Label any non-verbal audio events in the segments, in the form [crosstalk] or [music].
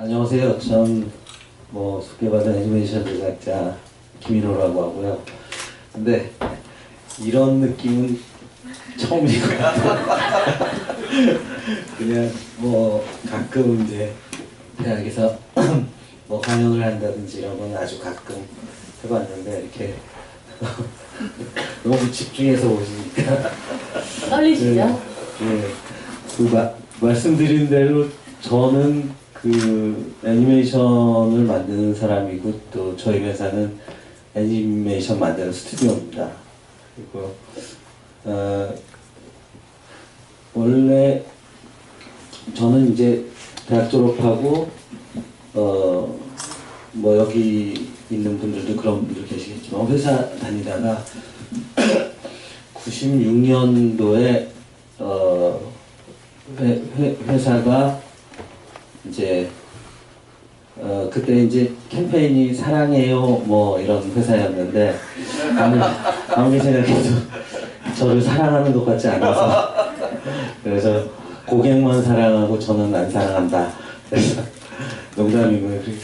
안녕하세요. 전 뭐 소개받은 애니메이션 제작자 김인호라고 하고요. 근데 이런 느낌은 같아요. 그냥 뭐 가끔 이제 대학에서 [clears throat] 뭐 강연을 한다든지 이런 건 아주 가끔 해봤는데 이렇게 [laughs] 너무 집중해서 오시니까 떨리시죠? 네. 그 마, 말씀드린 대로 저는 그 애니메이션을 만드는 사람이고 또 저희 회사는 애니메이션 만드는 스튜디오입니다. 그리고 어, 원래 저는 이제 대학 졸업하고 어 뭐 여기 있는 분들도 그런 분들 계시겠지만 회사 다니다가 96년도에 어 회, 회, 회사가 이제 어 그때 이제 캠페인이 사랑해요 뭐 이런 회사였는데 아무리, 아무리 생각해도 저를 사랑하는 것 같지 않아서. 그래서 고객만 사랑하고 저는 안 사랑한다. 농담이고요. 그-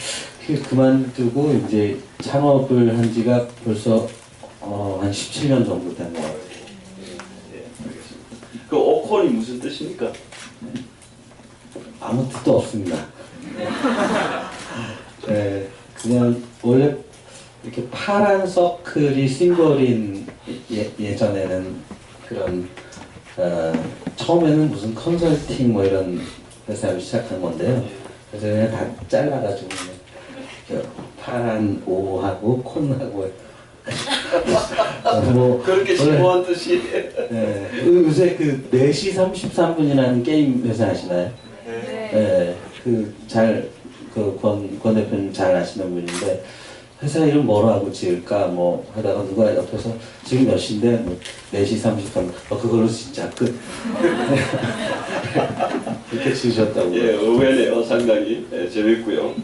그 그만두고 이제 창업을 한 지가 벌써 어, 한 17년 정도 된 것 같아요 그 오콘이 무슨 뜻입니까? 아무 뜻도 없습니다. 네, 그냥 원래 이렇게 파란 서클이 심벌인 예, 예전에는 그런 어, 처음에는 무슨 컨설팅 뭐 이런 회사를 시작한 건데요. 그래서 그냥 다 잘라가지고 파란 오하고 콘하고 어, 뭐 그렇게 심오한 뜻이. 네, 요새 그 4시 33분이라는 게임 회사 아시나요? 네, 그잘 그 권, 권 대표님 잘 아시는 분인데 회사 이름 뭐로 하고 지을까 뭐 하다가 누가 옆에서 지금 몇 시인데? 뭐 4시 33분. 어 그걸로 진짜 끝. [laughs] 이렇게 지으셨다고 예, 의외네요. 상당히. 예, 재밌고요.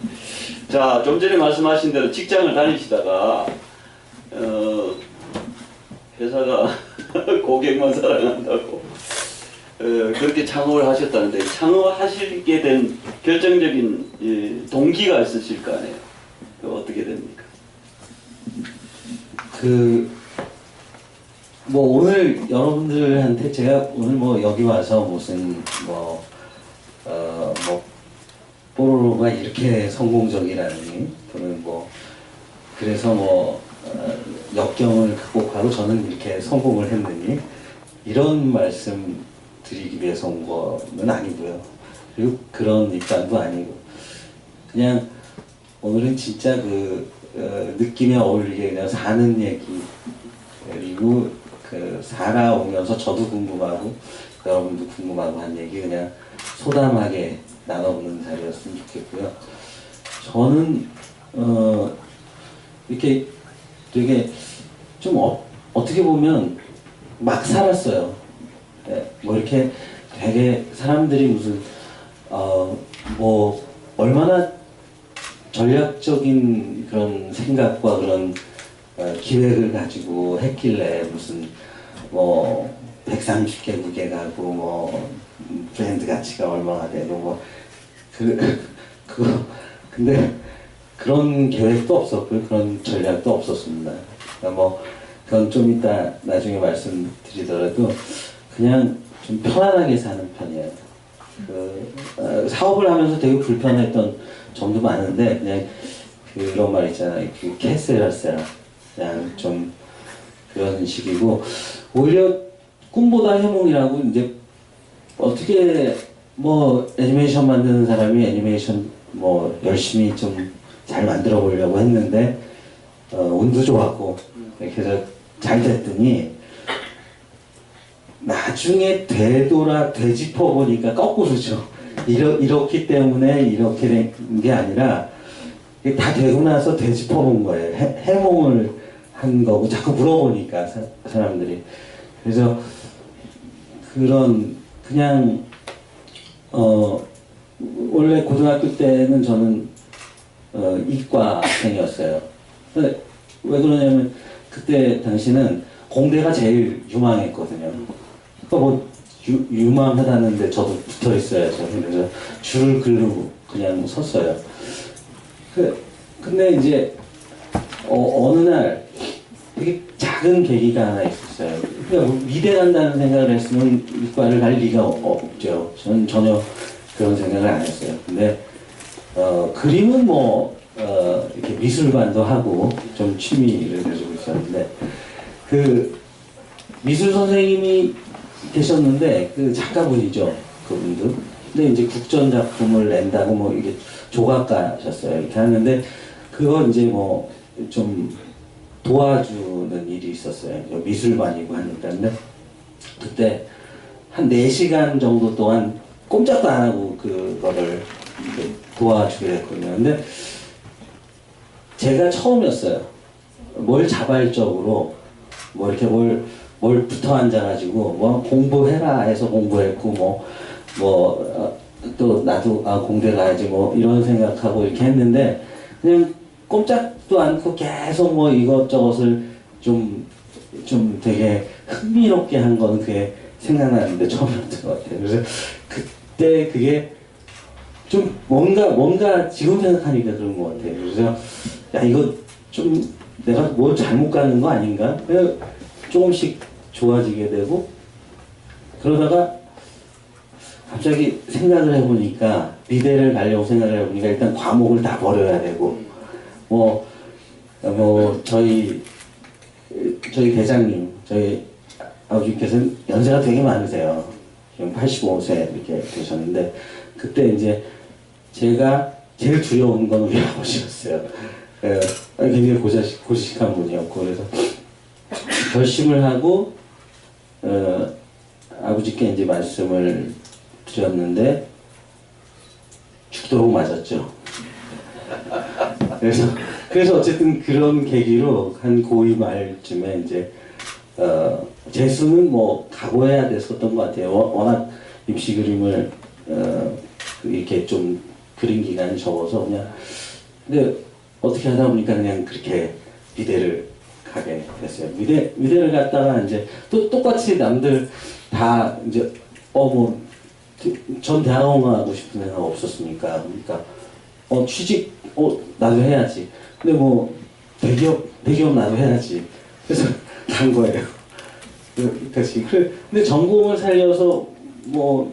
자, 좀 전에 말씀하신 대로 직장을 다니시다가 어, 회사가 [laughs] 고객만 사랑한다고. 어, 그렇게 창업을 하셨다는데 창업하시게 된 결정적인 예, 동기가 있으실 거 아니에요? 그 어떻게 됩니까? 그, 뭐 오늘 여러분들한테 제가 오늘 뭐 여기 와서 무슨 뭐, 어, 뭐, 뽀로로가 이렇게 성공적이라느니, 또는 뭐, 그래서 뭐, 어, 역경을 극복하고 저는 이렇게 성공을 했느니, 이런 말씀 드리기 위해서 온 거는 아니고요. 그리고 그런 입장도 아니고, 그냥 오늘은 진짜 그 어, 느낌에 어울리게 그냥 사는 얘기 그리고 그 살아오면서 저도 궁금하고 여러분도 궁금하고 한 얘기 그냥 소담하게 나눠보는 자리였으면 좋겠고요. 저는 어 이렇게 되게 좀 어, 어떻게 보면 막 살았어요. 네, 뭐 이렇게 되게 사람들이 무슨 어 뭐 얼마나 전략적인 그런 생각과 그런 어, 기획을 가지고 했길래 무슨 뭐 130개국에 가고 뭐 음, 브랜드 가치가 얼마가 되고 뭐 그 [laughs] 그거 근데 그런 계획도 없었고 그런 전략도 없었습니다. 그러니까 뭐 그건 좀 이따 나중에 말씀드리더라도 그냥 좀 편안하게 사는 편이에요. 그 어, 사업을 하면서 되게 불편했던 점도 많은데 그냥 그런 말 있잖아요. 그 캐세라세라 그냥 좀 그런 식이고 오히려 꿈보다 해몽이라고 이제 어떻게 뭐 애니메이션 만드는 사람이 애니메이션 뭐 열심히 좀 잘 만들어 보려고 했는데 어, 운도 좋았고 이렇게 해서 잘 됐더니 나중에 되돌아 되짚어 보니까 거꾸로죠. 이러, 이렇기 때문에 이렇게 된 게 아니라 다 되고 나서 되짚어 본 거예요. 해, 해몽을 한 거고 자꾸 물어보니까 사, 사람들이 그래서 그런 그냥 어 원래 고등학교 때는 저는 어, 이과생이었어요. 왜 그러냐면 그때 당시는 공대가 제일 유망했거든요. 뭐 유, 유망하다는데 저도 붙어 있어야죠. 그래서 줄을 그르고 그냥 섰어요. 그, 근데 이제 어, 어느 날 되게 작은 계기가 하나 있었어요. 그러니까 뭐 미대 간다는 생각을 했으면 이과를 갈 리가 없- 없죠. 저는 전혀 그런 생각을 안 했어요. 근데 어, 그림은 뭐 어, 이렇게 미술관도 하고 좀 취미를 가지고 있었는데 그 미술 선생님이 계셨는데 그 작가분이죠 그분도. 근데 이제 국전 작품을 낸다고 뭐 이게 조각가셨어요. 이렇게 하는데 그거 이제 뭐 좀 도와주는 일이 있었어요. 저 미술관이고 하니까. 근데 그때 한 4시간 정도 동안 꼼짝도 안 하고 그거를 도와주기로 했거든요. 근데 제가 처음이었어요. 뭘 자발적으로 뭐 이렇게 뭘, 뭘 붙어 앉아가지고 뭐 공부해라 해서 공부했고 뭐, 뭐, 또 나도 아, 공대 가야지 뭐 이런 생각하고 이렇게 했는데 그냥 꼼짝도 않고 계속 뭐 이것저것을 좀, 좀 되게 흥미롭게 한 거는 그게 생각나는데 처음이었던 것 같아요. 그래서 그때 그게 좀 뭔가 뭔가 지금 생각하니까 그런 것 같아요. 그래서 야 이거 좀 내가 뭘 잘못 가는 거 아닌가? 조금씩 좋아지게 되고 그러다가 갑자기 생각을 해보니까 미대를 가려고 생각을 해보니까 일단 과목을 다 버려야 되고 뭐, 뭐 저희 저희 대장님 저희 아버지께서는 연세가 되게 많으세요. 지금 85세 이렇게 되셨는데 그때 이제 제가 제일 두려운 건 우리 [laughs] 아버지였어요. 예, 굉장히 고자식, 고지식한 분이었고 그래서 결심을 하고 어, 아버지께 이제 말씀을 드렸는데 죽도록 맞았죠. 그래서 그래서 어쨌든 그런 계기로 한 고2 말쯤에 이제 어, 재수는 뭐 각오해야 됐었던 것 같아요. 워- 워낙 입시 그림을 어, 이렇게 좀 그린 기간이 적어서 그냥 근데 어떻게 하다 보니까 그냥 그렇게 미대를 가게 됐어요. 미대 미대를 갔다가 이제 또 똑같이 남들 다 이제 어뭐 전 대학원 가고 싶은 생각 없었으니까 그러니까 어 취직 어 나도 해야지. 근데 뭐 대기업 대기업 나도 해야지. 그래서 [laughs] 간 거예요. 그- 다시 그래 근데 전공을 살려서 뭐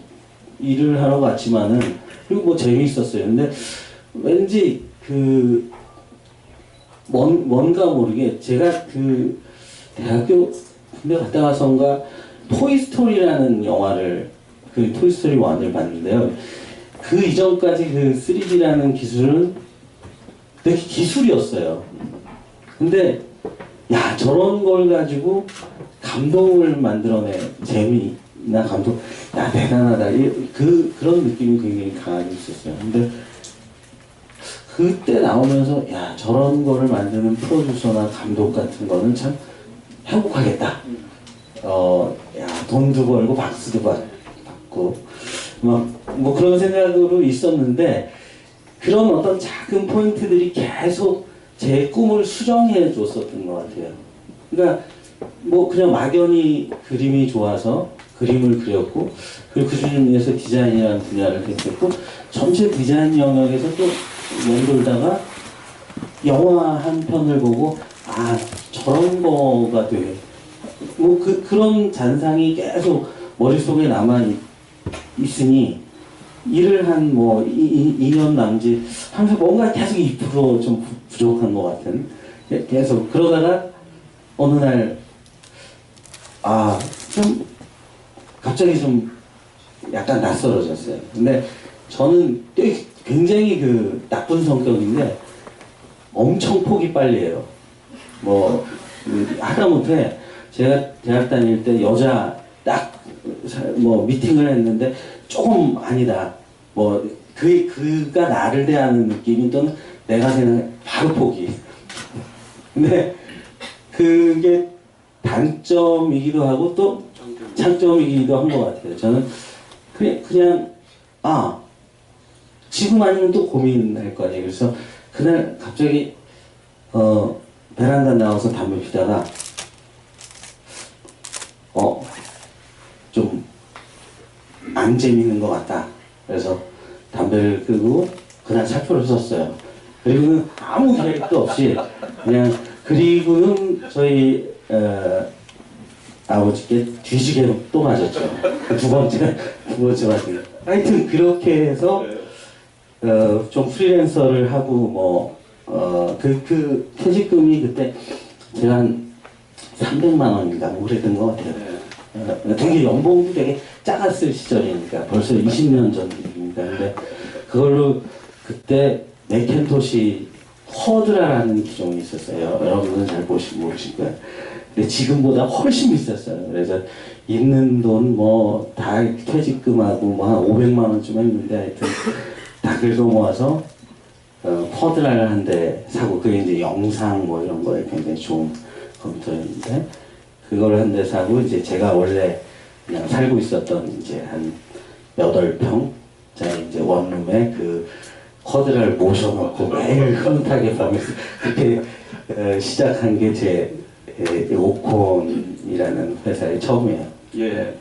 일을 하러 갔지만은 그리고 뭐 재미있었어요. 근데 왠지 그 뭔, 뭔가 모르게 제가 그 대학교 군대 갔다 와서인가 토이스토리라는 영화를 그 토이스토리 1을 봤는데요. 그 이전까지 그 3D라는 기술은 되게 기술이었어요. 근데 야 저런 걸 가지고 감동을 만들어내 재미나 감동 야 대단하다 이- 그 그런 느낌이 굉장히 강하게 있었어요. 근데 그때 나오면서 야 저런 거를 만드는 프로듀서나 감독 같은 거는 참 행복하겠다. 어 야 돈도 벌고 박수도 받, 받고 막뭐 그런 생각으로 있었는데 그런 어떤 작은 포인트들이 계속 제 꿈을 수정해 줬었던 것 같아요. 그러니까 뭐 그냥 막연히 그림이 좋아서 그림을 그렸고 그리고 그 중에서 디자인이라는 분야를 했었고 전체 디자인 영역에서 또 맴돌다가 영화 한 편을 보고 아 저런 거가 되게 뭐그 그런 잔상이 계속 머릿속에 남아 있, 있으니 일을 한 뭐 2년 남짓 하면서 뭔가 계속 2%좀 부족한 것 같은 계- 계속 그러다가 어느 날 아 좀 갑자기 좀 약간 낯설어졌어요. 근데 저는 되게 굉장히 그 나쁜 성격인데 엄청 포기 빨리 해요. 뭐 그, 하다못해 제가 대학 다닐 때 여자 딱 뭐 미팅을 했는데 조금 아니다. 뭐 그 그가 나를 대하는 느낌이 또는 내가 생각해 바로 포기. [laughs] 근데 그게 단점이기도 하고 또 장점이기도 한 것 같아요. 저는 그냥 그냥 아 지금 아니면 또 고민할 거 아니에요. 그래서 그날 갑자기 어 베란다 나와서 담배 피다가 어 좀 안 재밌는 것 같다. 그래서 담배를 끄고 그날 사표를 썼어요. 그리고는 아무 계획도 없이 그냥 그리고는 저희 어, 아버지께 뒤지게 또 맞았죠. 두 번째 두 번째 맞은 거. 하여튼 그렇게 해서 어, 좀 프리랜서를 하고 뭐, 뭐어 그 그 퇴직금이 그때 제가 한 300만 원인가 뭐 그랬던 것 같아요. 어, 되게 연봉도 되게 작았을 시절이니까 벌써 20년 전 일입니다. 근데 그걸로 그때 맥켄토시 허드라라는 기종이 있었어요. 여러분은 잘 보시, 모르실 거예요. 근데 지금보다 훨씬 비쌌어요. 그래서 있는 돈 뭐 다 퇴직금하고 뭐 한 500만 원쯤 했는데 하여튼 다 긁어 모아서 어, 허드라를 한 대 사고 그게 이제 영상 뭐 이런 거에 굉장히 좋은 컴퓨터였는데 그걸 한 대 사고 이제 제가 원래 그냥 살고 있었던 이제 한 여덟 평자 이제 원룸에 그 커드를 모셔놓고 매일 [laughs] 흐뭇하게 보면서 그렇게 어, 시작한 게 제 오콘이라는 회사의 처음이에요. 예.